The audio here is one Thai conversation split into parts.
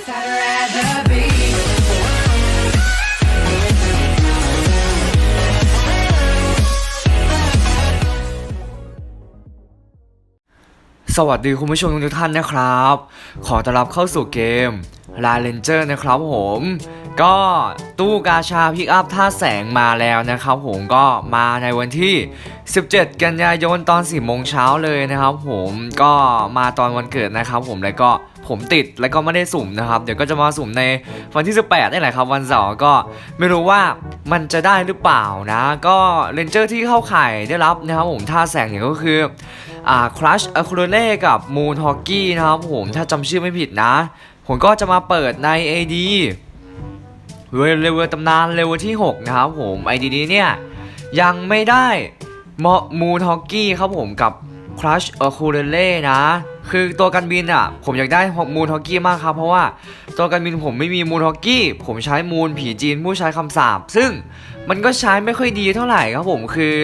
Saturday. สวัสดีคุณผู้ชมทุกท่านนะครับ ขอต้อนรับเข้าสู่เกม l a เลนเจอร์นะครับผม ก็ตู้กาชาพิกอัพท่าแสงมาแล้วนะครับผมก็มาในวันที่ 17 กันยายนตอน4โมงเช้าเลยนะครับผมก็มาตอนวันเกิดนะครับผมแล้วก็ผมติดแล้วก็ไม่ได้สุ่มนะครับ เดี๋ยวก็จะมาสุ่มในวันที่ 18นี่แหละครับ วันเสาร์ก็ไม่รู้ว่ามันจะได้หรือเปล่านะ ก็เลนเจอร์ที่เข้าข่ายได้รับนะครับผมท่าแสงเนี่ยก็คือ อ่าครัชอะคูโรเล่กับมูนฮอกกี้นะครับผมถ้าจำชื่อไม่ผิดนะ ผมก็จะมาเปิดใน AD เวลเลเวลตำนานเลเวลที่ 6 นะครับผม ID นี้เนี่ย ยังไม่ได้เหมาะมูนฮอกกี้ครับผมกับครัชอะคูโรเล่นะ คือตัวกันบินอะ ผมอยากได้มูนฮอกกี้มากครับ เพราะว่าตัวกันบินผมไม่มีมูนฮอกกี้ ผมใช้มูนผีจีนผู้ใช้คำสาปซึ่งมันก็ใช้ไม่ค่อยดีเท่าไหร่ครับผมคือ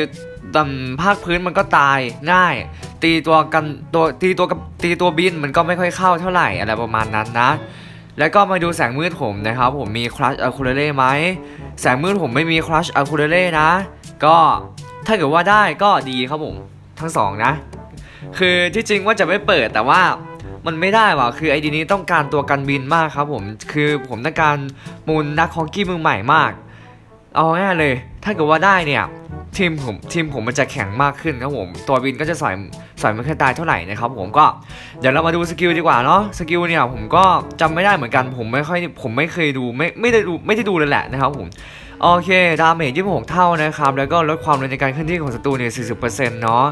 ดำภาคพื้นมันก็ตายง่าย ตีตัวกันตัวตีตัวกับตีตัวบินมันก็ไม่ค่อยเข้าเท่าไหร่อะไรประมาณนั้นนะ แล้วก็มาดูแสงมืดผมนะครับ ผมมีครัชอะคูเรเล่ไหมแสงมืดผมไม่มีครัชอะคูเรเล่นะ ก็ถ้าเกิดว่าได้ก็ดีครับผมทั้งสองนะ คือที่จริงว่าจะไม่เปิดแต่ว่ามันไม่ได้ว่ะคือไอดีนี้ต้องการตัวกันบินมากครับผมคือผมต้องการมูลนักฮอกกี้มือใหม่มาก เอาง่ายเลย ถ้าเกิดว่าได้เนี่ย ทีมผมทีมผมมันจะแข็งมากขึ้นครับผมตัวบินก็จะสอยสอยไม่ค่อยตายเท่าไหร่นะครับผมก็เดี๋ยวเรามาดูสกิลดีกว่าเนาะสกิลเนี่ยผมก็จำไม่ได้เหมือนกันผมไม่ค่อยผมไม่เคยดูไม่ไม่ได้ดูไม่ได้ดูเลยแหละนะครับผมโอเค ดาเมจ26 เท่านะครับ แล้วก็ลดความเร็วในการเคลื่อนที่ของศัตรูเนี่ย 40%เนาะ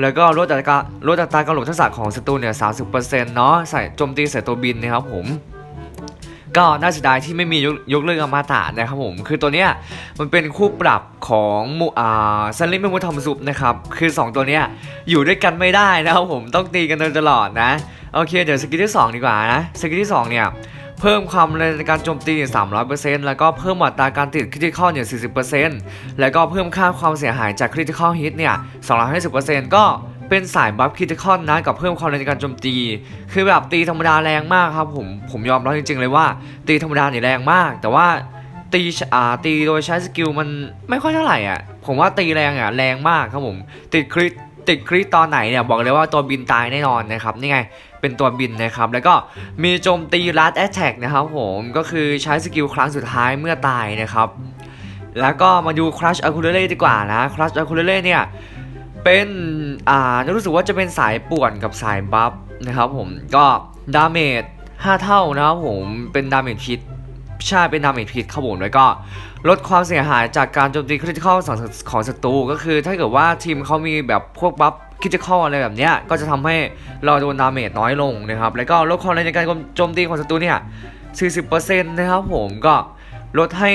แล้วก็ลดอัตราลดอัตราการหลบทักษะของศัตรูเนี่ย 30%เนาะ ใส่โจมตีใส่ตัวบินนะครับผม ก็น่าเสียดายที่ไม่มียกยกเลิกอมตะนะครับผม คือตัวเนี้ยมันเป็นคู่ปรับของมูอาซันลิมเมมูทอมซุปนะครับ คือ 2 ตัวเนี้ยอยู่ด้วยกันไม่ได้นะครับผมต้องตีกันโดยตลอดนะ โอเค เดี๋ยวสกิลที่ 2 ดีกว่านะ สกิลที่ 2 เนี่ยเพิ่มความเร็วในการโจมตี300%แล้วก็เพิ่มอัตราการติดคริติคอลเนี่ย40%แล้วก็เพิ่มค่าความเสียหายจากคริติคอลฮิตเนี่ย250%ก็ เป็นสายบัฟคริติคอลนะกับเพิ่มความเร็วในการโจมตี คือแบบตีธรรมดาแรงมากครับผมผมยอมรับจริงๆเลยว่า ตีธรรมดาเนี่ยแรงมาก แต่ว่าตีอ่าตีโดยใช้สกิลมันไม่ค่อยเท่าไหร่อะผมว่าตีแรงอะแรงมากครับผมติดคริตติดคริตตอนไหนเนี่ยบอกเลยว่าตัวบินตายแน่นอนนะครับนี่ไงเป็นตัวบินนะครับ แล้วก็มีโจมตีลัดแอตแทกนะครับผมก็คือใช้สกิลครั้งสุดท้ายเมื่อตายนะครับแล้วก็มาดูครัชอะคูเล่ดีกว่านะครัชอะคูเล่เนี่ย เป็นอ่ารู้สึกว่าจะเป็นสายป่วนกับสายบัฟนะครับผมก็ดาเมจ5 เท่านะครับผมเป็นดาเมจพิษใช่เป็นดาเมจพิษครับผมแล้วก็ลดความเสียหายจากการโจมตีคริติคอลของศัตรูก็คือถ้าเกิดว่าทีมเขามีแบบพวกบัฟคริติคอลอะไรแบบเนี้ยก็จะทำให้เราโดนดาเมจน้อยลงนะครับ แล้วก็ลดความแรงในการโจมตีของศัตรูเนี่ย 40%นะครับผมก็ ลดให้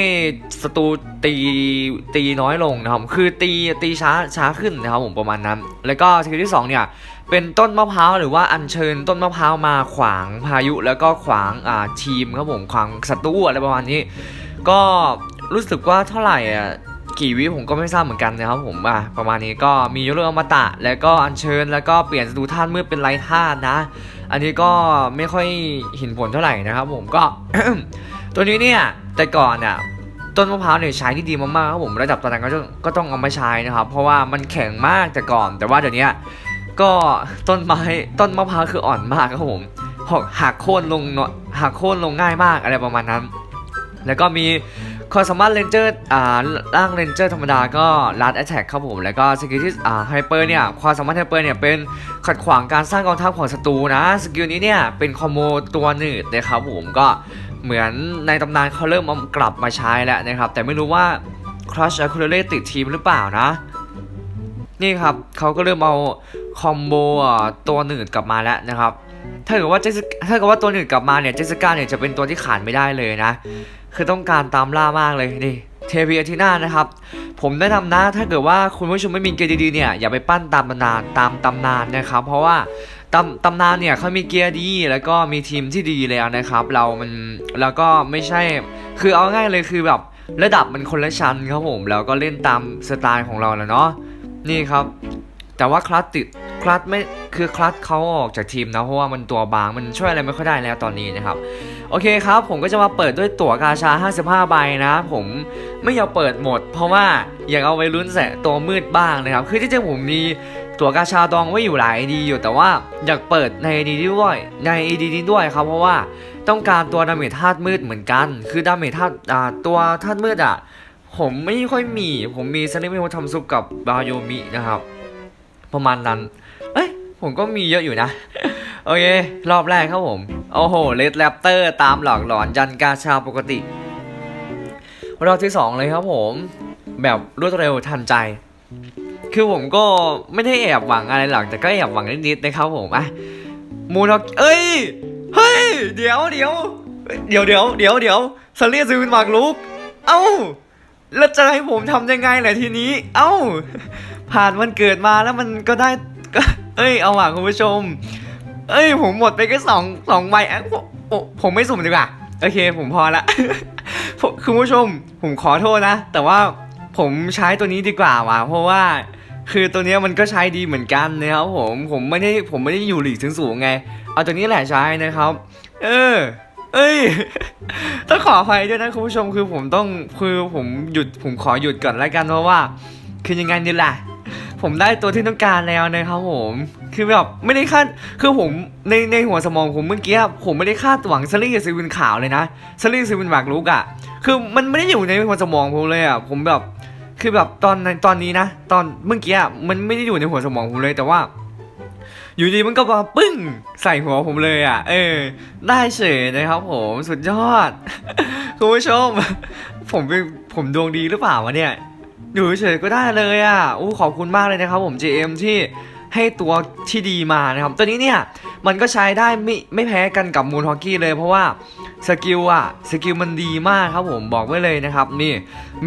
ศัตรูตีตีน้อยลงนะครับ คือตีตีช้าช้าขึ้นนะครับผมประมาณนั้น แล้วก็สกิลที่2เนี่ยเป็นต้นมะพร้าวหรือว่าอัญเชิญต้นมะพร้าวมาขวางพายุ แล้วก็ขวางอ่าทีมครับผมขวางศัตรูอะไรประมาณนี้ ก็รู้สึกว่าเท่าไหร่อะกี่วิผมก็ไม่ทราบเหมือนกันนะครับผมอะประมาณนี้ก็มียกเลิกอมตะ แล้วก็อัญเชิญแล้วก็เปลี่ยนศัตรูท่านเมื่อเป็นไรท่านนะ อันนี้ก็ไม่ค่อยเห็นผลเท่าไหร่นะครับผมก็ ตัวนี้เนี่ยแต่ก่อนเนี่ยต้นมะพร้าวเนี่ยใช้ที่ดีมากๆครับผมระดับตอนนั้นก็ต้องก็ต้องเอามาใช้นะครับ เพราะว่ามันแข็งมากแต่ก่อน แต่ว่าเดี๋ยวนี้ก็ต้นไม้ต้นมะพร้าวคืออ่อนมากครับผมหักหักโค่นลงเนาะหักโค่นลงง่ายมากอะไรประมาณนั้น แล้วก็มีความสามารถเลนเจอร์อ่าร่างเลนเจอร์ธรรมดาก็ลัดแอตแทกครับผมแล้วก็สกิลที่อ่าไฮเปอร์เนี่ยความสามารถไฮเปอร์เนี่ยเป็นขัดขวางการสร้างกองทัพของศัตรูนะสกิลนี้เนี่ยเป็นคอมโบตัวหนืดนะครับผมก็ เหมือนในตำนานเขาเริ่มเอากลับมาใช้แล้วนะครับ แต่ไม่รู้ว่าครัชอะคูเล่ติดทีมหรือเปล่านะ นี่ครับเขาก็เริ่มเอาคอมโบตัวหนืดกลับมาแล้วนะครับ ถ้าเกิดว่าเจสถ้าเกิดว่าตัวหนืดกลับมาเนี่ยเจสสิก้าเนี่ยจะเป็นตัวที่ขาดไม่ได้เลยนะ คือต้องการตามล่ามากเลยนี่เทวีอาทินานะครับ ผมแนะนำนะถ้าเกิดว่าคุณผู้ชมไม่มีเกีดีๆเนี่ยอย่าไปปั้นตามตำนานตามตำนานนะครับ เพราะว่า ตำตำนานเนี่ยเขามีเกียร์ดี แล้วก็มีทีมที่ดีแล้วนะครับ เรามันแล้วก็ไม่ใช่ คือเอาง่ายเลยคือแบบระดับมันคนละชั้นครับผมแล้วก็เล่นตามสไตล์ของเราแหละเนาะนี่ครับ แต่ว่าคลัตติดคลัตไม่คือคลัตเขาออกจากทีมนะเพราะว่ามันตัวบางมันช่วยอะไรไม่ค่อยได้แล้วตอนนี้นะครับโอเคครับ ผมก็จะมาเปิดด้วยตั๋วกาชา 55 ใบนะ ผมไม่อยากเปิดหมด เพราะว่าอยากเอาไว้ลุ้นแสะตัวมืดบ้างนะครับ คือที่จริงผมมี ตั๋วกาชาดองไว้อยู่หลายดีอยู่แต่ว่าอยากเปิดในดีด้วยในดีนี้ด้วยครับเพราะว่าต้องการตัวดาเมจธาตุมืดเหมือนกัน คือดาเมจธาตุตัวธาตุมืดอะผมไม่ค่อยมี ผมมีซันนี่มิโฮทำซุปกับบาโยมินะครับ ประมาณนั้น เอ้ย ผมก็มีเยอะอยู่นะ โอเค รอบแรกครับผม โอ้โหเลดแรปเตอร์ตามหลอกหลอนยันกาชาปกติ รอบที่สองเลยครับผม แบบรวดเร็วทันใจ คือผมก็ไม่ได้แอบหวังอะไรหรอกแต่ก็แอบหวังนิดๆนะครับผมอะมูนอเอ้ยเฮ้ยเดี๋ยวเดี๋ยวเดี๋ยวเดี๋ยวเดี๋ยวเดี๋ยวสลีซูนมากลุก เอ้าแล้วจะให้ผมทำยังไงล่ะทีนี้ เอ้า ผ่านวันเกิดมาแล้วมันก็ได้ก็เอ้ยเอาว่ะคุณผู้ชม เอ้ย ผมหมดไปแค่สองสองใบอะผมไม่สุ่มดีกว่าโอเค ผมพอละคุณผู้ชม ผมขอโทษนะ แต่ว่าผมใช้ตัวนี้ดีกว่าว่ะเพราะว่า คือตัวเนี้ยมันก็ใช้ดีเหมือนกันนะครับผมผมไม่ได้ผมไม่ได้อยู่หลีกถึงสูงไง เอาตัวนี้แหละใช้นะครับ เออ เอ้ยต้องขออภัยด้วยนะคุณผู้ชมคือผมต้องคือผมหยุดผมขอหยุดก่อนแล้วกันเพราะว่า คือยังไงนี่แหละผมได้ตัวที่ต้องการแล้วนะครับผม คือแบบไม่ได้คาด คือผมในในหัวสมองผมเมื่อกี้ผมไม่ได้คาดหวังซารี่กับซีวินขาวเลยนะซารี่ซีวินหมากรุกอะคือมันไม่ได้อยู่ในหัวสมองผมเลยอะผมแบบ คือแบบตอนในตอนนี้นะ ตอนเมื่อกี้อะมันไม่ได้อยู่ในหัวสมองผมเลยแต่ว่า อยู่ดีมันก็มาปึ้งใส่หัวผมเลยอะ เออ ได้เฉยนะครับผมสุดยอดคุณผู้ชม ผมเป็นผมดวงดีหรือเปล่าวะเนี่ยอยู่เฉยก็ได้เลยอะอู้ขอบคุณมากเลยนะครับผม JM ที่ให้ตัวที่ดีมานะครับ ตัวนี้เนี่ย มันก็ใช้ได้ไม่ไม่แพ้กันกับมูนฮอกกี้เลยเพราะว่า สกิลอะสกิลมันดีมากครับผมบอกไว้เลยนะครับนี่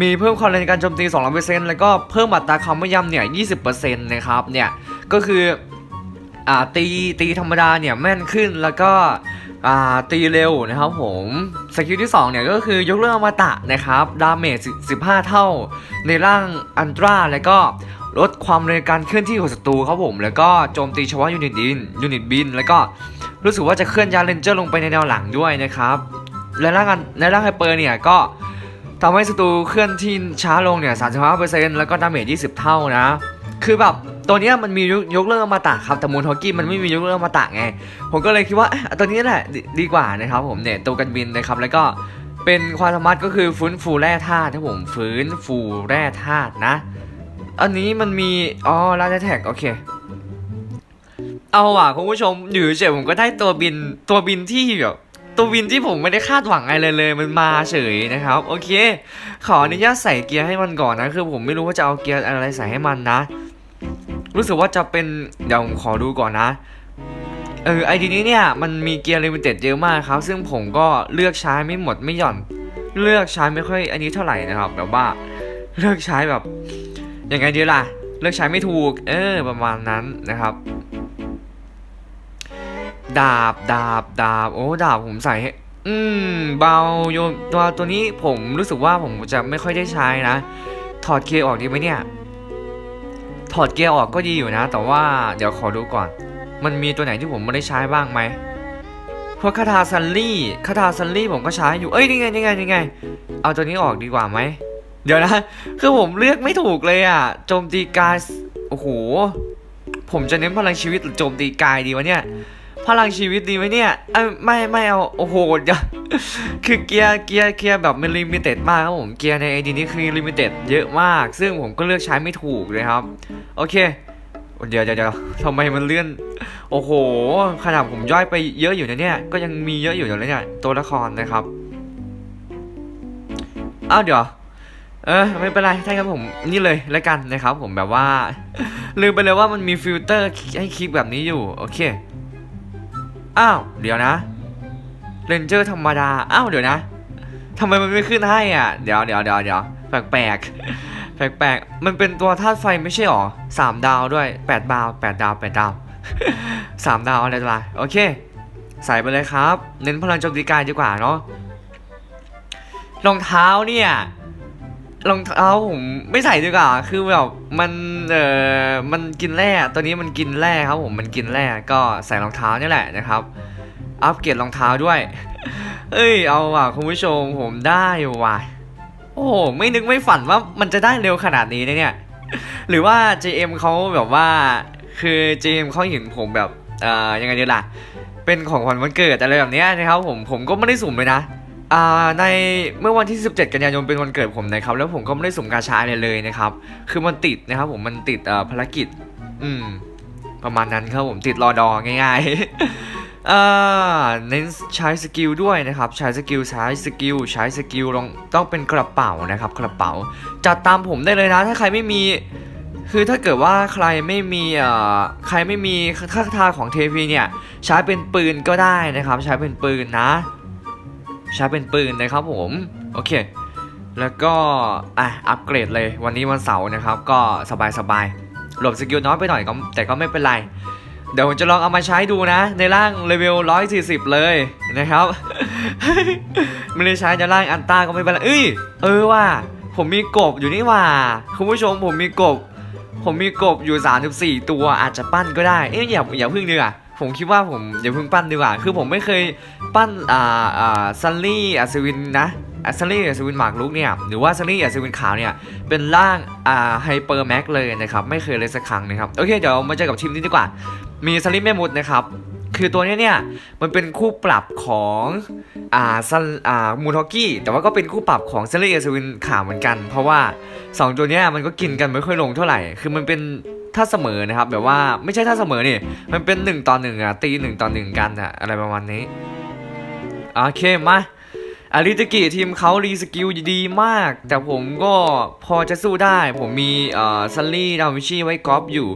มีเพิ่มความแรงในการโจมตี 200%แล้วก็เพิ่มอัตราความไม่ย่ำเนี่ย 20%นะครับเนี่ยก็คืออ่าตีตีธรรมดาเนี่ยแม่นขึ้นแล้วก็อ่าตีเร็วนะครับผมสกิลที่2เนี่ยก็คือยกเลิกอมตะนะครับดาเมจ15 เท่า ในร่างอันตราแล้วก็ลดความเร็วการเคลื่อนที่ของศัตรูครับผม แล้วก็โจมตีเฉพาะยูนิตบินยูนิตบิน แล้วก็ รู้สึกว่าจะเคลื่อนย้ายเลนเจอร์ลงไปในแนวหลังด้วยนะครับ และร่างในร่างไฮเปอร์เนี่ยก็ทำให้ศัตรูเคลื่อนที่ช้าลงเนี่ย35%แล้วก็ดาเมจ20 เท่านะ คือแบบตัวเนี้ยมันมียกยกเลิกอมตะครับ แต่มูนฮอกกี้มันไม่มียกเลิกอมตะไง ผมก็เลยคิดว่าเอ๊ะตัวนี้แหละดดีกว่านะครับผมเนี่ยตัวกันบินนะครับ แล้วก็เป็นความสามารถก็คือฟื้นฟูแร่ธาตุครับผมฟื้นฟูแร่ธาตุนะ อันนี้มันมีอ๋อลาแท็กโอเค เอาว่ะคุณผู้ชมอยู่เฉยผมก็ได้ตัวบินตัวบินที่แบบตัวบินที่ผมไม่ได้คาดหวังอะไรเลยเลยมันมาเฉยนะครับ โอเค ขออนุญาตใส่เกียร์ให้มันก่อนนะคือผมไม่รู้ว่าจะเอาเกียร์อะไรใส่ให้มันนะ รู้สึกว่าจะเป็นเดี๋ยวผมขอดูก่อนนะเออไอดีนี้เนี่ยมันมีเกียร์ลิมิเต็ดเยอะมากครับ ซึ่งผมก็เลือกใช้ไม่หมดไม่หย่อน เลือกใช้ไม่ค่อยอันนี้เท่าไหร่นะครับแบบว่าเลือกใช้แบบยังไงดีล่ะ เลือกใช้ไม่ถูก เออประมาณนั้นนะครับ ดาบดาบดาบโอ้ดาบผมใส่อืมเบาโยมตัวตัวนี้ผมรู้สึกว่าผมจะไม่ค่อยได้ใช้นะ ถอดเกียร์ออกดีไหมเนี่ย ถอดเกียร์ออกก็ดีอยู่นะ แต่ว่าเดี๋ยวขอดูก่อน มันมีตัวไหนที่ผมไม่ได้ใช้บ้างไหมพวกคาถาซันลี่คาถาซันลี่ผมก็ใช้อยู่เอ้ยนี่ไงนี่ไงนี่ไง เอาตัวนี้ออกดีกว่าไหมเดี๋ยวนะคือผมเลือกไม่ถูกเลยอะโจมตีกายโอ้โหผมจะเน้นพลังชีวิตหรือโจมตีกายดีวะเนี่ย พลังชีวิตดีไหมเนี่ยไม่ไม่เอาโอ้โหเดี๋ยวคือเกียร์เกียร์เกียร์แบบมันลิมิเต็ดมากครับผมเกียร์ในไอดีนี้คือลิมิเต็ดเยอะมาก ซึ่งผมก็เลือกใช้ไม่ถูกเลยครับ โอเคเดี๋ยวเดี๋ยวเดี๋ยวทำไมมันเลื่อน โอ้โห ขนาดผมย่อยไปเยอะอยู่นะเนี่ย ก็ยังมีเยอะอยู่เลยเนี่ย ตัวละครนะครับ อ้าวเดี๋ยว เออไม่เป็นไรถ้างั้นผมนี่เลยแล้วกันนะครับ ผมแบบว่า ลืมไปเลยว่ามันมีฟิลเตอร์ให้คลิกแบบนี้อยู่ โอเค อ้าว เดี๋ยวนะเรนเจอร์ธรรมดา อ้าว เดี๋ยวนะทำไมมันไม่ขึ้นให้อะ เดี๋ยวเดี๋ยวเดี๋ยวเดี๋ยวแปลกแปลกแปลกๆ มันเป็นตัวธาตุไฟไม่ใช่หรอสามดาวด้วยแปดดาวแปดดาวแปดดาวสามดาวอะไรตัวโอเค ใส่ไปเลยครับ เน้นพลังโจมตีกายดีกว่าเนาะรองเท้าเนี่ย รองเท้าผมไม่ใส่ดีกว่า คือแบบมันเอ่อมันกินแร่ตัวนี้มันกินแร่ครับผมมันกินแร่ก็ใส่รองเท้านี่แหละนะครับ อัปเกรดรองเท้าด้วยเอ้ยเอาว่ะคุณผู้ชมผมได้ว่ะโอ้โหไม่นึกไม่ฝันว่ามันจะได้เร็วขนาดนี้เนี่ย หรือว่า JM เขาแบบว่า คือ JM เขาเห็นผมแบบเอ่อยังไงดีล่ะ เป็นของขวัญวันเกิดอะไรแบบเนี้ยนะครับผมผมก็ไม่ได้สุ่มเลยนะ ในเมื่อวันที่ 17 กันยายนเป็นวันเกิดผมนะครับ แล้วผมก็ไม่ได้สุ่มกาชาอะไรเลยนะครับ คือมันติดนะครับ ผมมันติดภารกิจ อืม ประมาณนั้นครับผมติดรอดอง่ายๆเน้นใช้สกิลด้วยนะครับ ใช้สกิลใช้สกิลใช้สกิลต้องต้องเป็นกระเป๋านะครับ กระเป๋าจัดตามผมได้เลยนะ ถ้าใครไม่มีคือถ้าเกิดว่าใครไม่มีเอ่อใครไม่มีคาถาของเทพีเนี่ย ใช้เป็นปืนก็ได้นะครับ ใช้เป็นปืนนะ ใช้เป็นปืนนะครับผมโอเค แล้วก็อะอัปเกรดเลยวันนี้วันเสาร์นะครับ ก็สบายสบายๆหลบสกิลน้อยไปหน่อยก็แต่ก็ไม่เป็นไร เดี๋ยวผมจะลองเอามาใช้ดูนะ ในร่างเลเวล140 เลยนะครับ ไม่ได้ใช้ในร่างอันต้าก็ไม่เป็นไรเอ้ยเออว่า ผมมีกบอยู่นี่ว่าคุณผู้ชมผมมีกบ ผมมีกบอยู่ 34 ตัวอาจจะปั้นก็ได้เอ๊ะอย่าอย่าพึ่งดีกว่า ผมคิดว่าผมอย่าพึ่งปั้นดีกว่า คือผมไม่เคยปั้นอ่าอ่าซันลี่อัศวินนะอัซันลี่อัศวินหมากรุกเนี่ยหรือว่าซันลี่อัศวินขาวเนี่ยเป็นร่างอ่าไฮเปอร์แม็กเลยนะครับไม่เคยเลยสักครั้งนะครับโอเคเดี๋ยวมาเจอกับทีมนี้ดีกว่า มีซันลี่แม่มดนะครับ คือตัวนี้เนี่ยมันเป็นคู่ปรับของอ่าซันอ่ามูทอกกี้แต่ว่าก็เป็นคู่ปรับของซันลี่อัศวินขาวเหมือนกัน เพราะว่าสองตัวนี้มันก็กินกันไม่ค่อยลงเท่าไหร่ คือมันเป็นถ้าเสมอนะครับแบบว่าไม่ใช่ถ้าเสมอนี่มันเป็น1ต่อหนึ่งอะตีหนึ่งต่อหนึ่งกันอะอะไรประมาณนี้โอเคมาอาริตกิทีมเขารีสกิลดีมาก แต่ผมก็พอจะสู้ได้ ผมมีเอ่อซันลี่ดาวิชีไว้กอล์ฟอยู่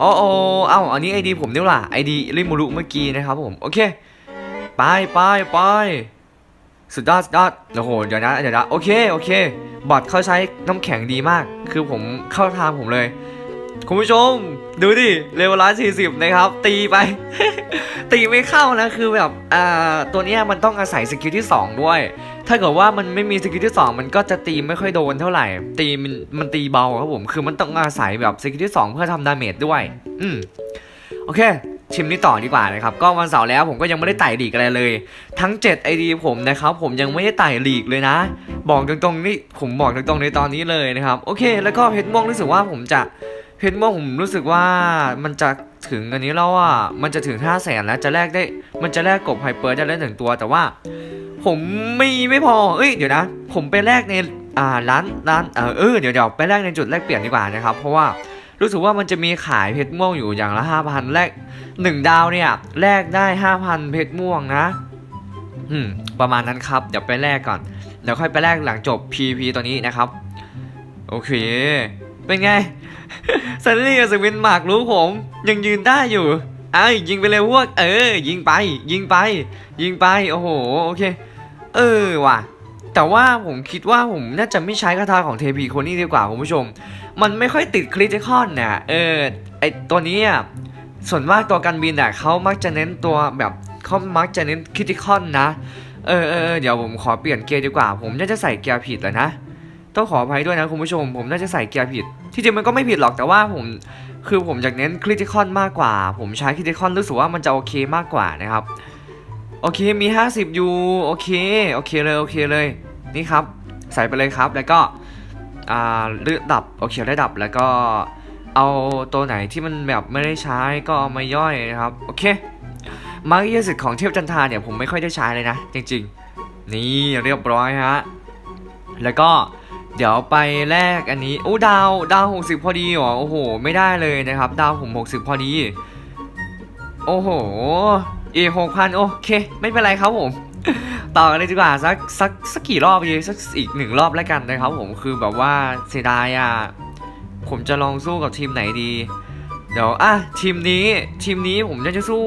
โอ้โอเอ้าอันนี้ไอดีผมนี่หว่าไอดีริมูรุเมื่อกี้นะครับผม โอเค ไปไปไปสุดยอดสุดยอดโอ้โห เดี๋ยวนะ เดี๋ยวนะ โอเค โอเค บอทเขาใช้น้ำแข็งดีมาก คือผมเข้าทางผมเลย คุณผู้ชม ดูดิเลเวลร้อยสี่สิบนะครับ ตีไป ตีไม่เข้านะคือแบบอ่าตัวเนี้ยมันต้องอาศัยสกิลที่ 2 ด้วย ถ้าเกิดว่ามันไม่มีสกิลที่ 2 มันก็จะตีไม่ค่อยโดนเท่าไหร่ ตีมันมันตีเบาครับผม คือมันต้องอาศัยแบบสกิลที่ 2 เพื่อทำดาเมจด้วย อืมโอเคชิมนี้ต่อดีกว่านะครับ ก็วันเสาร์แล้วผมก็ยังไม่ได้ไต่ลีกอะไรเลย ทั้ง 7 ID ผมนะครับ ผมยังไม่ได้ไต่ลีกเลยนะ บอกตรงๆนี่ผมบอกตรงๆในตอนนี้เลยนะครับ โอเค แล้วก็เพชรม่วงรู้สึกว่าผมจะ เพชรม่วงผมรู้สึกว่ามันจะถึงอันนี้แล้วอะมันจะถึง 5 0 0แสนแล้วจะแลกได้ มันจะแลกกบไฮเปอร์ได้แล้วหนึ่งตัว แต่ว่า ผมไม่ไม่พอ เอ้ยเดี๋ยวนะ ผมไปแลกในอ่าร้านร้านเออเออเดี๋ยวเดี๋ยวไปแลกในจุดแลกเปลี่ยนดีกว่านะครับ เพราะว่ารู้สึกว่ามันจะมีขายเพชรม่วงอยู่อย่างละ5,000แลกหนึ่งดาวเนี่ยแลกได้ห้าพันเพชรม่วงนะ อืม ประมาณนั้นครับ เดี๋ยวไปแลกก่อน เดี๋ยวค่อยไปแลกหลังจบ PP ตัวนี้นะครับ โอเค เป็นไง ซันนี่กับสวินหมากรู้ผม ยังยืนได้อยู่ไอ้ยิงไปเลยพวก เออ ยิงไป ยิงไป ยิงไปโอ้โหโอเค เออว่ะ แต่ว่าผมคิดว่าผมน่าจะไม่ใช้คาถาของเทพีคนนี้ดีกว่าคุณผู้ชม มันไม่ค่อยติดคริติคอนน่ะเออไอตัวนี้อะส่วนมากตัวการบินอะเขามักจะเน้นตัวแบบเขามักจะเน้นคริติคอนนะเออเออเออเดี๋ยวผมขอเปลี่ยนเกียร์ดีกว่า ผมน่าจะใส่เกียร์ผิดแล้วนะ ต้องขออภัยด้วยนะคุณผู้ชม ผมน่าจะใส่เกียร์ผิด ที่จริงมันก็ไม่ผิดหรอกแต่ว่าผมคือผมอยากเน้นคริติคอนมากกว่า ผมใช้คริติคอนรู้สึกว่ามันจะโอเคมากกว่านะครับ โอเคมี 50อยู่โอเคโอเคเลยโอเคเลยนี่ครับ ใส่ไปเลยครับแล้วก็อ่าเลือดดับโอเคได้ดับแล้วก็เอาตัวไหนที่มันแบบไม่ได้ใช้ก็เอามาย่อยนะครับโอเคมาร์กเยสิทธิ์ของเทพจันทาเนี่ยผมไม่ค่อยได้ใช้เลยนะ จริง ๆ นี่เรียบร้อยฮะแล้วก็ เดี๋ยวไปแลกอันนี้โอ้ดาวดาว60 พอดีเหรอโอ้โห ไม่ได้เลยนะครับ ดาวผม 60 พอดี โอ้โหอีหกพันโอเค ไม่เป็นไรครับผม ต่อกันเลยดีกว่าสักสักสักกี่รอบดีสักอีกหนึ่งรอบแล้วกันนะครับผมคือแบบว่าเสียดายอะผมจะลองสู้กับทีมไหนดี เดี๋ยวอะทีมนี้ทีมนี้ผมน่าจะสู้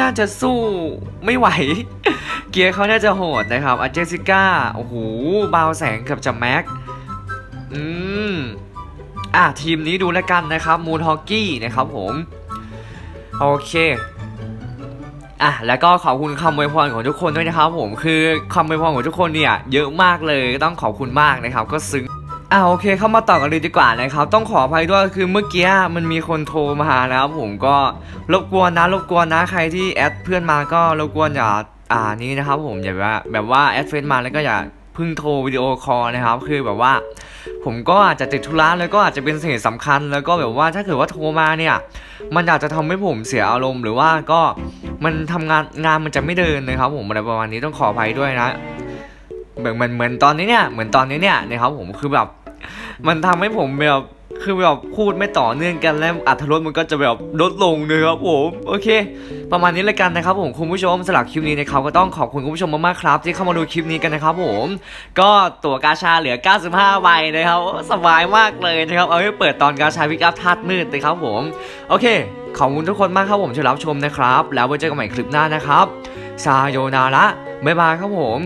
น่าจะสู้ไม่ไหว เกียร์เขาน่าจะโหดนะครับอาเจสิก้าโอ้โหบาวแสงกือบจะแม็ก อืมอะทีมนี้ดูแล้วกันนะครับมูนฮอกกี้นะครับผมโอเคอะแล้วก็ขอบคุณคำอวยพรของทุกคนด้วยนะครับผมคือคำอวยพรของทุกคนเนี่ยเยอะมากเลยต้องขอบคุณมากนะครับ ก็ซึ้งอะโอเคเข้ามาต่อกันเลยดีกว่านะครับ ต้องขออภัยด้วยคือเมื่อกี้มันมีคนโทรมานะครับผมก็รบกวนนะรบกวนนะใครที่แอดเพื่อนมาก็รบกวนอย่าอ่านี้นะครับผมอย่าแบบว่าแบบว่าแอดเฟซมาแล้วก็อย่า เพึ่งโทรวิดีโอคอลนะครับ คือแบบว่า ผมก็อาจจะติดธุระแล้วก็อาจจะเป็นสิ่งสำคัญ แล้วก็แบบว่าถ้าเกิดว่าโทรมาเนี่ย มันอาจจะทำให้ผมเสียอารมณ์ หรือว่าก็มันทำงานงานมันจะไม่เดินนะครับ ผมอะไรประมาณนี้ต้องขออภัยด้วยนะเหมือนเหมือนเหมือนตอนนี้เนี่ยเหมือนตอนนี้เนี่ยนะครับผมคือแบบ มันทำให้ผมแบบ คือแบบพูดไม่ต่อเนื่องกันแล้วอัธรสมันก็จะแบบลดลงนะครับผมโอเค ประมาณนี้เลยกันนะครับผมคุณผู้ชมสำหรับคลิปนี้นะครับก็ต้องขอบคุณคุณผู้ชมมากๆครับ ที่เข้ามาดูคลิปนี้กันนะครับผมก็ตั๋วกาชาเหลือ 95ใบนะครับสบายมากเลยนะครับเอาไว้เปิดตอนกาชาพิกอัพธาตุมืดนะครับผมโอเคขอบคุณทุกคนมากครับผมที่รับชมนะครับ แล้วไว้เจอกันใหม่คลิปหน้านะครับซาโยนาระบ๊ายบายครับผม